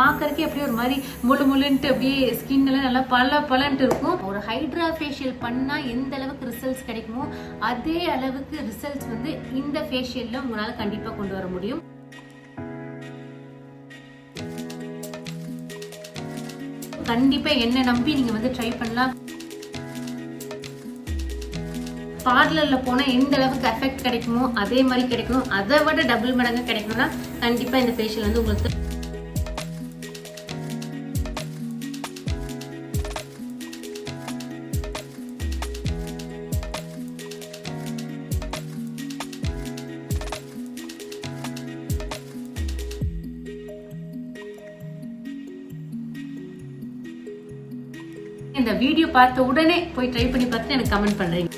பார்க்கறதுக்கே அப்படியே ஒரு மாதிரி முழு முழுன்ட்டு அப்படியே ஸ்கின் எல்லாம் நல்லா பல பலன்ட்டு இருக்கும். ஒரு ஹைட்ரா ஃபேஷியல் பண்ணா எந்த அளவுக்கு ரிசல்ட்ஸ் கிடைக்குமோ அதே அளவுக்கு ரிசல்ட்ஸ் வந்து இந்த ஃபேஷியல்ல உங்களால கண்டிப்பா கொண்டு வர முடியும். கண்டிப்பா என்ன நம்பி நீங்க வந்து ட்ரை பண்ணலாம். பார்லரில் போனால் எந்த அளவுக்கு எஃபெக்ட் கிடைக்குமோ அதே மாதிரி கிடைக்கும் அதை விட டபுள் மடங்கு கிடைக்கும்னா கண்டிப்பாக இந்த ஃபேஷியல் வந்து உங்களுக்கு இந்த வீடியோ பார்த்த உடனே போய் ட்ரை பண்ணி பார்த்துட்டு எனக்கு கமெண்ட் பண்றீங்க.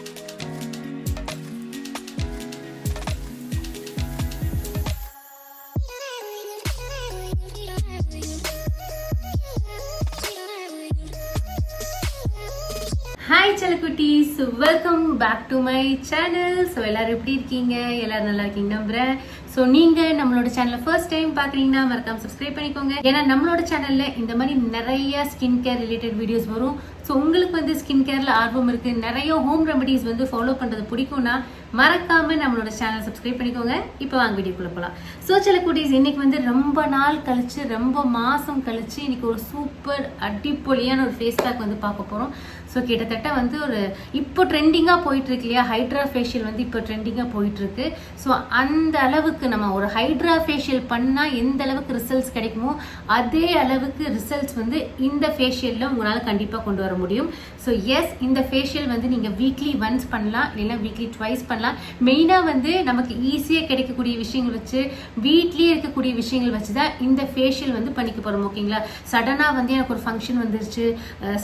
Hi செலக்குட்டீஸ் welcome back to my channel so எல்லோரும் எப்படி இருக்கீங்க? எல்லோரும் நல்லா இருக்கீங்க நம்புகிறேன் ஸோ நீங்கள் நம்மளோட சேனலை ஃபர்ஸ்ட் டைம் பார்க்குறீங்கன்னா மறக்காம சப்ஸ்கிரைப் பண்ணிக்கோங்க. ஏன்னா நம்மளோட சேனலில் இந்த மாதிரி நிறைய ஸ்கின் கேர் ரிலேட்டட் வீடியோஸ் வரும். ஸோ உங்களுக்கு வந்து ஸ்கின் கேரில் ஆர்வம் இருக்குது நிறைய ஹோம் ரெமடிஸ் வந்து ஃபாலோ பண்ணுறது பிடிக்கும்னா மறக்காம நம்மளோட சேனல் சப்ஸ்கிரைப் பண்ணிக்கோங்க. இப்போ வாங்க வீடியோக்குள்ளே போகலாம் ஸோ சில குட்டீஸ் இன்னைக்கு வந்து ரொம்ப நாள் கழிச்சு ரொம்ப மாதம் கழிச்சு இன்னைக்கு ஒரு சூப்பர் அடிப்பொலியான ஒரு ஃபேஸ் பேக் வந்து பார்க்க போகிறோம் ஸோ கிட்டத்தட்ட வந்து ஒரு இப்போ ட்ரெண்டிங்காக போயிட்டுருக்கு இல்லையா? ஹைட்ரா ஃபேஷியல் வந்து இப்போ ட்ரெண்டிங்காக போயிட்டுருக்கு. ஸோ அந்த அளவுக்கு நம்ம ஒரு ஹைட்ரா ஃபேஷியல் பண்ணால் எந்த அளவுக்கு ரிசல்ட்ஸ் கிடைக்குமோ அதே அளவுக்கு ரிசல்ட்ஸ் வந்து இந்த ஃபேஷியலில் உங்களால் கண்டிப்பாக கொண்டு வர முடியும். ஸோ எஸ் இந்த ஃபேஷியல் வந்து நீங்கள் வீக்லி ஒன்ஸ் பண்ணலாம் இல்லைன்னா வீக்லி ட்வைஸ் பண்ணலாம். மெயினாக வந்து நமக்கு ஈஸியாக கிடைக்கக்கூடிய விஷயங்கள் வச்சு வீட்லேயே இருக்கக்கூடிய விஷயங்கள் வச்சு தான் இந்த ஃபேஷியல் வந்து பண்ணிக்க போகிறோம் ஓகேங்களா சடனாக வந்து எனக்கு ஒரு ஃபங்க்ஷன் வந்துருச்சு.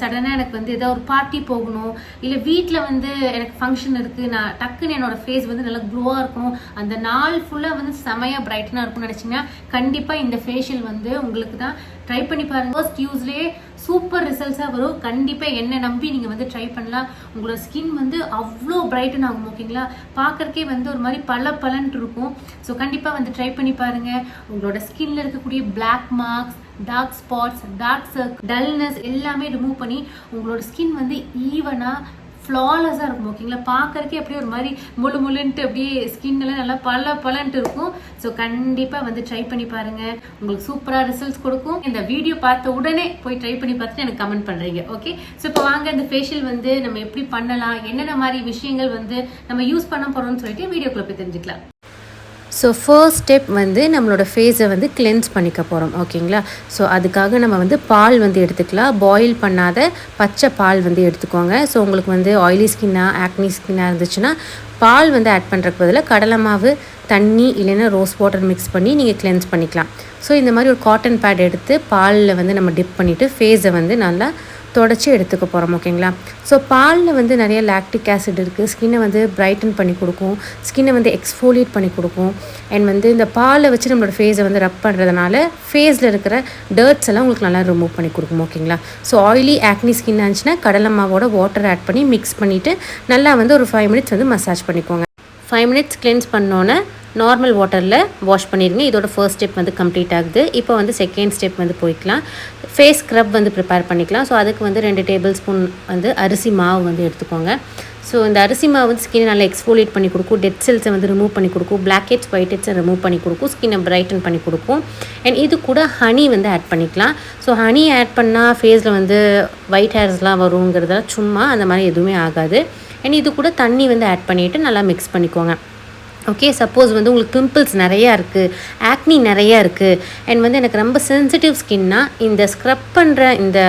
சடனாக எனக்கு வந்து ஏதாவது ஒரு பார்ட்டி போகணும். இல்லை வீட்டில் வந்து எனக்கு ஃபங்க்ஷன் இருக்குது நான் டக்குன்னு என்னோட ஃபேஸ் வந்து நல்லா க்ளோவாக இருக்கணும். அந்த நாள் ஃபுல்லாக வந்து செமையாக பிரைட்டனாக இருக்கும்னு நினச்சிங்கன்னா கண்டிப்பாக இந்த ஃபேஷியல் வந்து உங்களுக்கு தான் ட்ரை பண்ணி பாருங்கள் ஃபர்ஸ்ட் யூஸ்லேயே சூப்பர் ரிசல்ட்ஸாக வரும். கண்டிப்பாக என்னை நம்பி நீங்கள் வந்து ட்ரை பண்ணலாம். உங்களோட ஸ்கின் வந்து அவ்வளோ பிரைட்டன் ஆகும் ஓகேங்களா பார்க்கறக்கே வந்து ஒரு மாதிரி பல பலன்ட்டு இருக்கும். ஸோ கண்டிப்பாக வந்து ட்ரை பண்ணி பாருங்கள் உங்களோட ஸ்கின்ல இருக்கக்கூடிய black marks dark spots dark circle dullness எல்லாமே ரிமூவ் பண்ணி உங்களோட ஸ்கின் வந்து ஈவனாக ஃப்ளாலெஸ்ஸாக இருக்கும் ஓகேங்களா பார்க்கறக்கே அப்படியே ஒரு மாதிரி முழு முழுன்ட்டு அப்படியே ஸ்கின் எல்லாம் நல்லா பல பலன்ட்டு இருக்கும். ஸோ கண்டிப்பாக வந்து ட்ரை பண்ணி பாருங்க. உங்களுக்கு சூப்பராக ரிசல்ட்ஸ் கொடுக்கும். இந்த வீடியோ பார்த்த உடனே போய் ட்ரை பண்ணி பார்த்துட்டு எனக்கு கமெண்ட் பண்ணுறீங்க ஓகே ஸோ இப்போ வாங்க இந்த ஃபேஷியல் வந்து நம்ம எப்படி பண்ணலாம்? என்னென்ன மாதிரி விஷயங்கள் வந்து நம்ம யூஸ் பண்ண போகிறோம்னு சொல்லிட்டு வீடியோக்குள்ள போய் தெரிஞ்சுக்கலாம். ஸோ ஃபர்ஸ்ட் ஸ்டெப் வந்து நம்மளோட ஃபேஸை வந்து கிளென்ஸ் பண்ணிக்க போகிறோம் ஓகேங்களா? ஸோ அதுக்காக நம்ம வந்து பால் வந்து எடுத்துக்கலாம். பாயில் பண்ணாத பச்சை பால் வந்து எடுத்துக்கோங்க. ஸோ உங்களுக்கு வந்து ஆயிலி ஸ்கின்னாக ஆக்னி ஸ்கின்னாக இருந்துச்சுன்னா பால் வந்து ஆட் பண்ணுறக்கு பதிலாக கடலை மாவு தண்ணி இல்லைன்னா ரோஸ் வாட்டர் மிக்ஸ் பண்ணி நீங்கள் கிளென்ஸ் பண்ணிக்கலாம். ஸோ இந்த மாதிரி ஒரு காட்டன் பேட் எடுத்து பாலில் வந்து நம்ம டிப் பண்ணிவிட்டு ஃபேஸை வந்து நல்லா தொடச்சி எடுத்துக்க போகிறோம் ஓகேங்களா? ஸோ பாலில் வந்து நிறைய லாக்டிக் ஆசிட் இருக்குது ஸ்கின்னை வந்து பிரைட்டன் பண்ணி கொடுக்கும். ஸ்கின்னை வந்து எக்ஸ்ஃபோலியேட் பண்ணி கொடுக்கும். அண்ட் வந்து இந்த பாலை வச்சு நம்மளோட ஃபேஸை வந்து ரப் பண்ணுறதுனால ஃபேஸில் இருக்கிற டர்ட்ஸ் எல்லாம் உங்களுக்கு நல்லா ரிமூவ் பண்ணி கொடுக்கும் ஓகேங்களா? ஸோ ஆயிலி ஆக்னி ஸ்கின் இருந்துச்சுன்னா கடலை மாவோட வாட்டர் ஆட் பண்ணி மிக்ஸ் பண்ணிவிட்டு நல்லா வந்து ஒரு ஃபைவ் மினிட்ஸ் வந்து மசாஜ் பண்ணிக்கோங்க. ஃபைவ் மினிட்ஸ் கிளென்ஸ் பண்ணோன்னே நார்மல் வாட்டரில் வாஷ் பண்ணிடுங்க இதோட ஃபர்ஸ்ட் ஸ்டெப் வந்து கம்ப்ளீட் ஆகுது. இப்போ வந்து செகண்ட் ஸ்டெப் வந்து போய்க்கலாம். ஃபேஸ் ஸ்க்ரப் வந்து ப்ரிப்பேர் பண்ணிக்கலாம். ஸோ அதுக்கு வந்து ரெண்டு டேபிள் ஸ்பூன் வந்து அரிசி மாவு வந்து எடுத்துக்கோங்க. ஸோ இந்த அரிசி மாவு வந்து ஸ்கின் நல்லா எக்ஸ்ஃபோலியேட் பண்ணி கொடுக்கும். டெட் செல்ஸை வந்து ரிமூவ் பண்ணி கொடுக்கும். பிளாக் ஹெட்ஸ் ஒயிட் ஹெட்ஸை ரிமூவ் பண்ணி கொடுக்கும். ஸ்கின்னை பிரைட்டன் பண்ணி கொடுக்கும். அண்ட் இது கூட ஹனி வந்து ஆட் பண்ணிக்கலாம். ஸோ ஹனி ஆட் பண்ணால் ஃபேஸில் வந்து ஒயிட் ஹேர்ஸ்லாம் வருங்கிறதெல்லாம் சும்மா அந்த மாதிரி எதுவுமே ஆகாது. அண்ட் இது கூட தண்ணி வந்து ஆட் பண்ணிவிட்டு நல்லா மிக்ஸ் பண்ணிக்கோங்க. ஓகே சப்போஸ் வந்து உங்களுக்கு பிம்பிள்ஸ் நிறையா இருக்குது ஆக்னி நிறையா இருக்குது அண்ட் வந்து எனக்கு ரொம்ப சென்சிட்டிவ் ஸ்கின்னா இந்த ஸ்க்ரப் பண்ணுற இந்த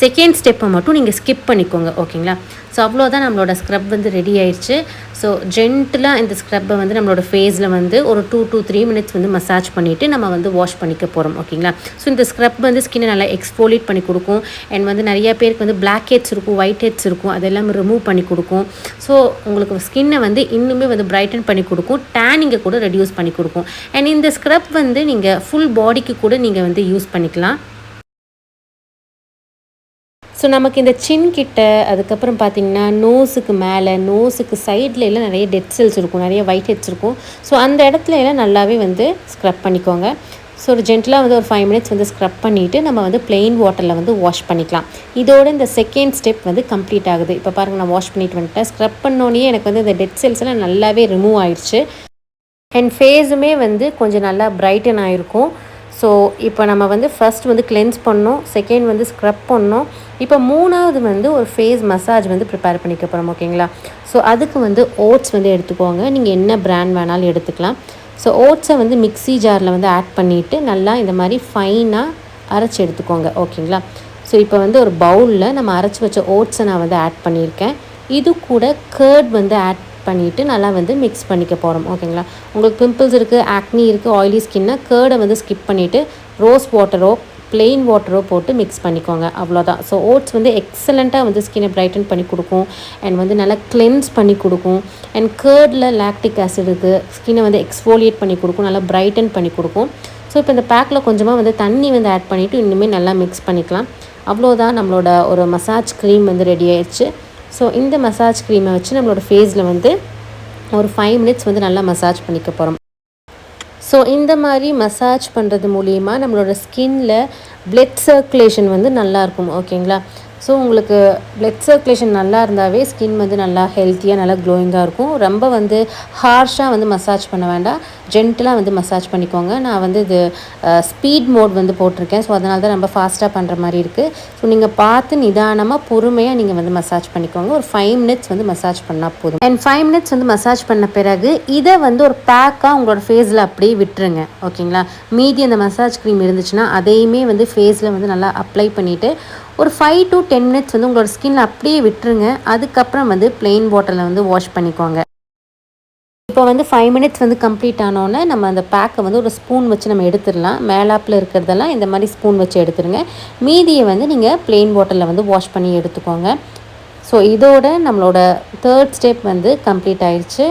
செகண்ட் ஸ்டெப்பை மட்டும் நீங்கள் ஸ்கிப் பண்ணிக்கோங்க ஓகேங்களா ஸோ அவ்வளோதான் நம்மளோட ஸ்க்ரப் வந்து ரெடி ஆயிடுச்சு ஸோ ஜென்டலாக இந்த ஸ்க்ரப்பை வந்து நம்மளோட ஃபேஸில் வந்து ஒரு டூ டூ த்ரீ மினிட்ஸ் வந்து மசாஜ் பண்ணிவிட்டு நம்ம வந்து வாஷ் பண்ணிக்க போகிறோம் ஓகேங்களா ஸோ இந்த ஸ்க்ரப் வந்து ஸ்கின்னை நல்லா எக்ஸ்போலிட் பண்ணி கொடுக்கும். அண்ட் வந்து நிறைய பேருக்கு வந்து பிளாக் ஹெட்ஸ் இருக்கும் ஒயிட் ஹெட்ஸ் இருக்கும். அதெல்லாம் ரிமூவ் பண்ணி கொடுக்கும். ஸோ உங்களுக்கு ஸ்கின்னை வந்து இன்னுமே வந்து பிரைட்டன் பண்ணி கொடுக்கும். டேனிங்கை கூட ரெடியூஸ் பண்ணி கொடுக்கும். அண்ட் இந்த ஸ்க்ரப் வந்து நீங்கள் ஃபுல் பாடிக்கு கூட நீங்கள் வந்து யூஸ் பண்ணிக்கலாம். ஸோ நமக்கு இந்த சின் கிட்ட அதுக்கப்புறம் பார்த்தீங்கன்னா நோஸுக்கு மேலே நோஸுக்கு சைடில் எல்லாம் நிறைய டெட் செல்ஸ் இருக்கும் நிறைய ஒயிட் ஹெட்ஸ் இருக்கும். ஸோ அந்த இடத்துல எல்லாம் நல்லாவே வந்து ஸ்க்ரப் பண்ணிக்கோங்க. ஸோ ஒரு ஜென்டலாக வந்து ஒரு ஃபைவ் மினிட்ஸ் வந்து ஸ்க்ரப் பண்ணிவிட்டு நம்ம வந்து பிளெயின் வாட்டரில் வந்து வாஷ் பண்ணிக்கலாம். இதோட இந்த செகண்ட் ஸ்டெப் வந்து கம்ப்ளீட் ஆகுது. இப்போ பாருங்கள் நான் வாஷ் பண்ணிட்டு வந்துட்டேன். ஸ்க்ரப் பண்ணோன்னே எனக்கு வந்து இந்த டெட் செல்ஸ் எல்லாம் நல்லாவே ரிமூவ் ஆயிடுச்சு. அண்ட் ஃபேஸுமே வந்து கொஞ்சம் நல்லா பிரைட்டன் ஆகிருக்கும் ஸோ இப்போ நம்ம வந்து ஃபர்ஸ்ட் வந்து கிளென்ஸ் பண்ணோம் செகண்ட் வந்து ஸ்க்ரப் பண்ணோம். இப்போ மூணாவது வந்து ஒரு ஃபேஸ் மசாஜ் வந்து ப்ரிப்பேர் பண்ணிக்க போகிறோம் ஓகேங்களா ஸோ அதுக்கு வந்து ஓட்ஸ் வந்து எடுத்துக்கோங்க. நீங்கள் என்ன பிராண்ட் வேணாலும் எடுத்துக்கலாம். ஸோ ஓட்ஸை வந்து மிக்ஸி ஜாரில் வந்து ஆட் பண்ணிவிட்டு நல்லா இந்த மாதிரி ஃபைனாக அரைச்சி எடுத்துக்கோங்க ஓகேங்களா ஸோ இப்போ வந்து ஒரு பவுலில் நம்ம அரைச்சி வச்ச ஓட்ஸை நான் வந்து ஆட் பண்ணியிருக்கேன். இது கூட கேர்ட் வந்து ஆட் பண்ணிவிட்டு நல்லா வந்து மிக்ஸ் பண்ணிக்க போகிறோம் ஓகேங்களா உங்களுக்கு பிம்பிள்ஸ் இருக்குது ஆக்னி இருக்குது ஆயிலி ஸ்கின்னா கேர்டை வந்து ஸ்கிப் பண்ணிவிட்டு ரோஸ் வாட்டரோ ப்ளெயின் வாட்டரோ போட்டு மிக்ஸ் பண்ணிக்கோங்க. அவ்வளோதான் ஸோ ஓட்ஸ் வந்து எக்ஸலண்ட்டாக வந்து ஸ்கின்னை பிரைட்டன் பண்ணி கொடுக்கும். அண்ட் வந்து நல்லா கிளென்ஸ் பண்ணி கொடுக்கும். அண்ட் கேர்டில் லாக்டிக் ஆசிட் இருக்குது ஸ்கின்னை வந்து எக்ஸ்ஃபோலியேட் பண்ணி கொடுக்கும். நல்லா பிரைட்டன் பண்ணி கொடுக்கும். ஸோ இப்போ இந்த பேக்கில் கொஞ்சமாக வந்து தண்ணி வந்து ஆட் பண்ணிவிட்டு இன்னுமே நல்லா மிக்ஸ் பண்ணிக்கலாம். அவ்வளோதான் நம்மளோட ஒரு மசாஜ் க்ரீம் வந்து ரெடி ஆயிடுச்சு. ஸோ இந்த மசாஜ் க்ரீமை வச்சு நம்மளோட ஃபேஸில் வந்து ஒரு ஃபைவ் மினிட்ஸ் வந்து நல்லா மசாஜ் பண்ணிக்க போகிறோம் ஸோ இந்த மாதிரி மசாஜ் பண்ணுறது மூலிமா நம்மளோட ஸ்கின்ல பிளட் சர்க்குலேஷன் வந்து நல்லா இருக்கும் ஓகேங்களா ஸோ உங்களுக்கு பிளட் சர்க்குலேஷன் நல்லா இருந்தாவே ஸ்கின் வந்து நல்லா ஹெல்த்தியாக நல்லா க்ளோயிங்காக இருக்கும். ரொம்ப வந்து ஹார்ஷாக வந்து மசாஜ் பண்ண வேண்டாம். ஜென்டலாக வந்து மசாஜ் பண்ணிக்கோங்க. நான் வந்து இது ஸ்பீட் மோட் வந்து போட்டிருக்கேன். ஸோ அதனால தான் ரொம்ப ஃபாஸ்ட்டாக பண்ணுற மாதிரி இருக்குது ஸோ நீங்கள் பார்த்து நிதானமாக பொறுமையாக நீங்கள் வந்து மசாஜ் பண்ணிக்கோங்க. ஒரு ஃபைவ் மினிட்ஸ் வந்து மசாஜ் பண்ணால் போதும். அண்ட் ஃபைவ் மினிட்ஸ் வந்து மசாஜ் பண்ண பிறகு இதை வந்து ஒரு பேக்காக உங்களோட ஃபேஸில் அப்படியே விட்டுருங்க. ஓகேங்களா மீதி அந்த மசாஜ் க்ரீம் இருந்துச்சுன்னா அதையுமே வந்து ஃபேஸில் வந்து நல்லா அப்ளை பண்ணிவிட்டு ஒரு ஃபைவ் டு டென் மினிட்ஸ் வந்து உங்களோட ஸ்கின்ல அப்படியே விட்டுருங்க. அதுக்கப்புறம் வந்து பிளெயின் வாட்டரில் வந்து வாஷ் பண்ணிக்கோங்க. இப்போ வந்து ஃபைவ் மினிட்ஸ் வந்து கம்ப்ளீட் ஆனோடனே நம்ம அந்த பேக்கை வந்து ஒரு ஸ்பூன் வச்சு நம்ம எடுத்துடலாம். மேலாப்பில் இருக்கிறதெல்லாம் இந்த மாதிரி ஸ்பூன் வச்சு எடுத்துருங்க மீதியை வந்து நீங்கள் பிளெயின் வாட்டரில் வந்து வாஷ் பண்ணி எடுத்துக்கோங்க. ஸோ இதோட நம்மளோட தேர்ட் ஸ்டெப் வந்து கம்ப்ளீட் ஆயிடுச்சு.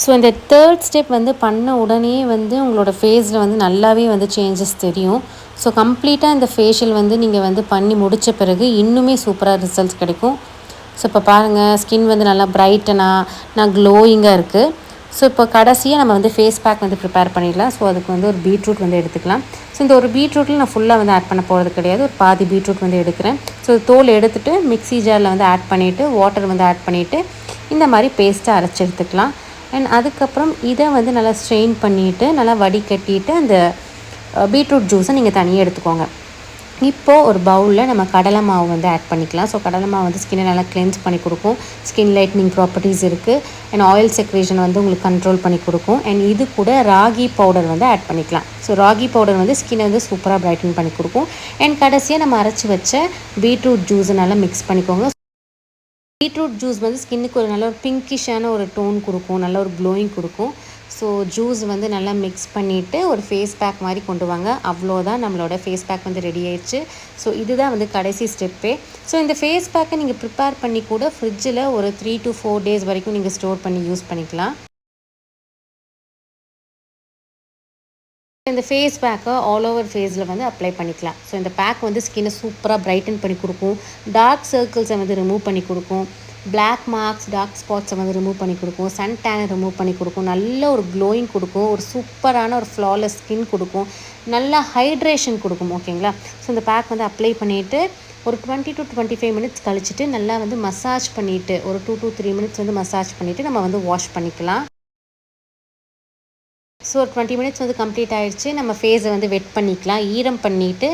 ஸோ இந்த தேர்ட் ஸ்டெப் வந்து பண்ண உடனே வந்து உங்களோட ஃபேஸில் வந்து நல்லாவே வந்து சேஞ்சஸ் தெரியும். ஸோ கம்ப்ளீட்டாக இந்த ஃபேஷியல் வந்து நீங்கள் வந்து பண்ணி முடித்த பிறகு இன்னுமே சூப்பராக ரிசல்ட்ஸ் கிடைக்கும். ஸோ இப்போ பாருங்கள் ஸ்கின் வந்து நல்லா பிரைட்டனாக நான் க்ளோயிங்காக இருக்குது ஸோ இப்போ கடைசியாக நம்ம வந்து ஃபேஸ் பேக் வந்து ப்ரிப்பேர் பண்ணிடலாம். ஸோ அதுக்கு வந்து ஒரு பீட்ரூட் வந்து எடுத்துக்கலாம். ஸோ இந்த ஒரு பீட்ரூட்டில் நான் ஃபுல்லாக வந்து ஆட் பண்ண போகிறது கிடையாது. ஒரு பாதி பீட்ரூட் வந்து எடுக்கிறேன். ஸோ தோல் எடுத்துகிட்டு மிக்ஸி ஜாரில் வந்து ஆட் பண்ணிவிட்டு வாட்டர் வந்து ஆட் பண்ணிவிட்டு இந்த மாதிரி பேஸ்ட்டாக அரைச்சி எடுத்துக்கலாம். அண்ட் அதுக்கப்புறம் இதை வந்து நல்லா ஸ்ட்ரெயின் பண்ணிவிட்டு நல்லா வடிகட்டிட்டு அந்த பீட்ரூட் ஜூஸை நீங்கள் தனியாக எடுத்துக்கோங்க. இப்போது ஒரு பவுலில் நம்ம கடலை மாவு வந்து ஆட் பண்ணிக்கலாம். ஸோ கடலை மாவு வந்து ஸ்கின்னை நல்லா கிளென்ஸ் பண்ணி கொடுக்கும். ஸ்கின் லைட்னிங் ப்ராப்பர்ட்டிஸ் இருக்குது அண்ட் ஆயில் செக்ரேஷன் வந்து உங்களுக்கு கண்ட்ரோல் பண்ணி கொடுக்கும். அண்ட் இது கூட ராகி பவுடர் வந்து ஆட் பண்ணிக்கலாம். ஸோ ராகி பவுடர் வந்து ஸ்கின்னை வந்து சூப்பராக பிரைட்டன் பண்ணி கொடுக்கும். அண்ட் கடைசியாக நம்ம அரைச்சி வச்ச பீட்ரூட் ஜூஸை நல்லா மிக்ஸ் பண்ணிக்கோங்க. பீட்ரூட் ஜூஸ் வந்து ஸ்கின்னுக்கு ஒரு நல்ல ஒரு பிங்கிஷான ஒரு டோன் கொடுக்கும் நல்ல ஒரு க்ளோயிங் கொடுக்கும். ஸோ ஜூஸ் வந்து நல்லா மிக்ஸ் பண்ணிவிட்டு ஒரு ஃபேஸ் பேக் மாதிரி கொண்டு வாங்க. அவ்வளோதான் நம்மளோட ஃபேஸ் பேக் வந்து ரெடி ஆயிடுச்சு. ஸோ இதுதான் வந்து கடைசி ஸ்டெப்பே ஸோ இந்த ஃபேஸ் பேக்கை நீங்கள் ப்ரிப்பேர் பண்ணி கூட ஃப்ரிட்ஜில் ஒரு த்ரீ டு ஃபோர் டேஸ் வரைக்கும் நீங்கள் ஸ்டோர் பண்ணி யூஸ் பண்ணிக்கலாம். இந்த ஃபேஸ் பேக்கை ஆல் ஓவர் ஃபேஸில் வந்து அப்ளை பண்ணிக்கலாம். ஸோ இந்த பேக் வந்து ஸ்கின்னை சூப்பராக பிரைட்டன் பண்ணி கொடுக்கும். டார்க் சர்க்கிள்ஸை வந்து ரிமூவ் பண்ணி கொடுக்கும். பிளாக் மார்க்ஸ் டார்க் ஸ்பாட்ஸை வந்து ரிமூவ் பண்ணி கொடுக்கும். சன் டேனை ரிமூவ் பண்ணி கொடுக்கும். நல்ல ஒரு க்ளோயிங் கொடுக்கும். ஒரு சூப்பரான ஒரு ஃப்ளாலெஸ் ஸ்கின் கொடுக்கும். நல்லா ஹைட்ரேஷன் கொடுக்கும் ஓகேங்களா ஸோ இந்த பேக் வந்து அப்ளை பண்ணிவிட்டு ஒரு twenty to twenty five minutes கழிச்சிட்டு நல்லா வந்து மசாஜ் பண்ணிவிட்டு ஒரு டூ டு த்ரீ மினிட்ஸ் வந்து மசாஜ் பண்ணிவிட்டு நம்ம வந்து வாஷ் பண்ணிக்கலாம். ஸோ ஒரு டுவெண்ட்டி மினிட்ஸ் வந்து கம்ப்ளீட் ஆகிடுச்சு நம்ம ஃபேஸை வந்து வெட் பண்ணிக்கலாம். ஈரம் பண்ணிவிட்டு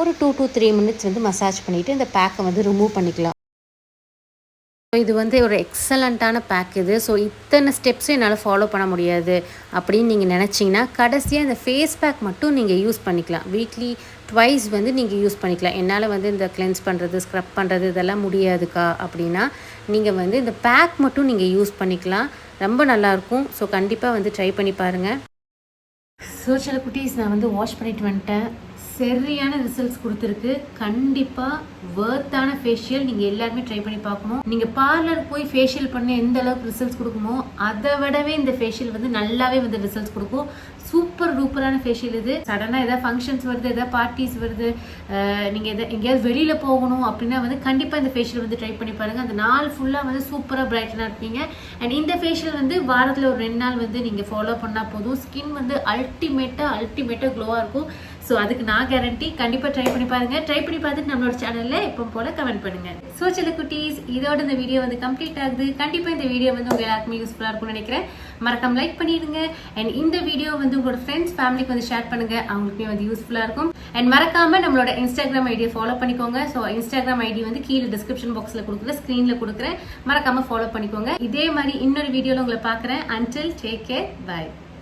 ஒரு டூ டூ த்ரீ மினிட்ஸ் வந்து மசாஜ் பண்ணிவிட்டு இந்த பேக்கை வந்து ரிமூவ் பண்ணிக்கலாம். இது வந்து ஒரு எக்ஸலண்ட்டான பேக் இது. ஸோ இத்தனை ஸ்டெப்ஸும் என்னால் ஃபாலோ பண்ண முடியாது அப்படின்னு நீங்கள் நினச்சிங்கன்னா கடைசியாக இந்த ஃபேஸ் பேக் மட்டும் நீங்கள் யூஸ் பண்ணிக்கலாம். வீக்லி ட்வைஸ் வந்து நீங்கள் யூஸ் பண்ணிக்கலாம். என்னால் வந்து இந்த கிளென்ஸ் பண்ணுறது ஸ்க்ரப் பண்ணுறது இதெல்லாம் முடியாதுக்கா அப்படின்னா நீங்கள் வந்து இந்த பேக் மட்டும் நீங்கள் யூஸ் பண்ணிக்கலாம். ரொம்ப நல்லாயிருக்கும் ஸோ கண்டிப்பாக வந்து ட்ரை பண்ணி பாருங்கள் ஸோ சில குட்டீஸ் நான் வந்து வாஷ் பண்ணிட்டு வந்துட்டேன். சரியான ரிசல்ட்ஸ் கொடுத்துருக்கு. கண்டிப்பாக வேர்த்தான ஃபேஷியல் நீங்கள் எல்லாருமே ட்ரை பண்ணி பார்க்கணும். நீங்கள் பார்லர் போய் ஃபேஷியல் பண்ண எந்த அளவுக்கு ரிசல்ட்ஸ் கொடுக்குமோ அதை விடவே இந்த ஃபேஷியல் வந்து நல்லாவே வந்து ரிசல்ட்ஸ் கொடுக்கும். சூப்பர் டூப்பரான ஃபேஷியல் இது. சடனாக ஏதாவது ஃபங்க்ஷன்ஸ் வருது எதாவது பார்ட்டிஸ் வருது நீங்கள் நீங்க எதை எங்கேயாவது வெளியில் போகணும் அப்படின்னா வந்து கண்டிப்பாக இந்த ஃபேஷியல் வந்து ட்ரை பண்ணி பாருங்க. அந்த நாள் ஃபுல்லாக வந்து சூப்பராக பிரைட்டனாக இருப்பீங்க. அண்ட் இந்த ஃபேஷியல் வந்து வாரத்தில் ஒரு ரெண்டு நாள் வந்து நீங்கள் ஃபாலோ பண்ணால் போதும். ஸ்கின் வந்து அல்டிமேட்டாக அல்டிமேட்டாக க்ளோவாக இருக்கும். ஸோ அதுக்கு நான் கேரண்டி கண்டிப்பாக ட்ரை பண்ணி பாருங்கள் ட்ரை பண்ணி பார்த்துட்டு நம்மளோட சேனலில் எப்போ போல கமெண்ட் பண்ணுங்கள் ஸோ சில குட்டீஸ் இதோட இந்த வீடியோ வந்து கம்ப்ளீட் ஆகுது. கண்டிப்பாக இந்த வீடியோ வந்து உங்கள் எல்லாருக்குமே யூஸ்ஃபுல்லாக இருக்கும்னு நினைக்கிறேன். மறக்காம லைக் பண்ணிடுங்க. அண்ட் இந்த வீடியோ வந்து உங்களோட ஃப்ரெண்ட்ஸ் ஃபேமிலிக்கு வந்து ஷேர் பண்ணுங்க. அவங்களுக்குமே வந்து யூஸ்ஃபுல்லாக இருக்கும். அண்ட் மறக்காம நம்மளோட இன்ஸ்டாகிராம் ஐடியை ஃபாலோ பண்ணிக்கோங்க. ஸோ இன்ஸ்டாகிராம் ஐடி வந்து கீழே டிஸ்கிரிப்ஷன் பாக்ஸில் கொடுக்குற ஸ்க்ரீனில் கொடுக்குறேன். மறக்காம ஃபாலோ பண்ணிக்கோங்க. இதே மாதிரி இன்னொரு வீடியோவில் உங்களை பார்க்குறேன். Until take care bye